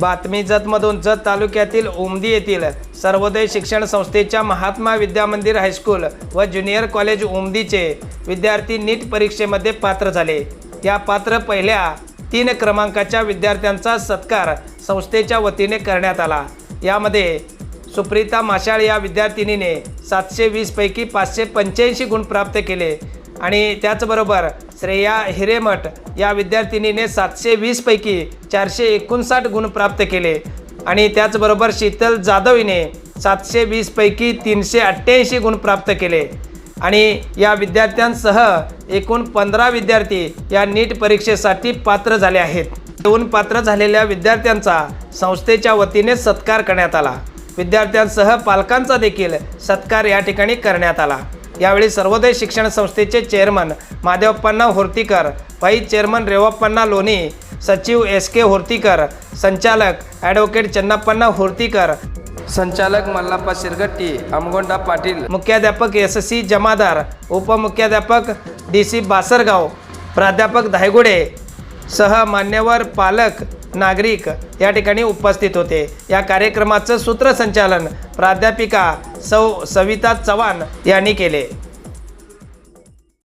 बातमी जतमधून जत तालुक्यातील उमदी येथील सर्वोदय शिक्षण संस्थेच्या महात्मा विद्या मंदिर हायस्कूल व ज्युनियर कॉलेज उमदीचे विद्यार्थी नीट परीक्षेमध्ये पात्र झाले. या पात्र पहिल्या तीन क्रमांकाच्या विद्यार्थ्यांचा सत्कार संस्थेच्या वतीने करण्यात आला. यामध्ये सुप्रीता माशाळ या विद्यार्थिनीने सातशे वीसपैकी पाचशे पंच्याऐंशी गुण प्राप्त केले आणि त्याचबरोबर श्रेया हिरेमठ या विद्यार्थिनीने सातशे वीसपैकी चारशे एकोणसाठ गुण प्राप्त केले. आणि त्याचबरोबर शीतल जाधव हिने सातशे वीसपैकी तीनशे अठ्ठ्याऐंशी गुण प्राप्त केले. आणि या विद्यार्थ्यांसह एकूण पंधरा विद्यार्थी या नीट परीक्षेसाठी पात्र झाले आहेत. दोन पात्र झालेल्या विद्यार्थ्यांचा संस्थेच्या वतीने सत्कार करण्यात आला. विद्यार्थ्यांसह पालकांचा देखील सत्कार या ठिकाणी करण्यात आला. यावेळी सर्वोदय शिक्षण संस्थेचे चेअरमन माधवप्पांना होर्तीकर व्हाईस चेअरमन रेवप्पांना लोणी सचिव एस के होर्तीकर संचालक ॲडव्होकेट चन्नाप्पांना होर्तीकर संचालक मल्लाप्पा शिरगट्टी अमगोंडा पाटील मुख्याध्यापक एस सी जमादार उपमुख्याध्यापक डी सी बासरगाव प्राध्यापक धायगुडे सह मान्यवर पालक नागरिक या ठिकाणी उपस्थित होते. या कार्यक्रमाचं सूत्रसंचालन प्राध्यापिका सौ सविता चव्हाण यांनी केले.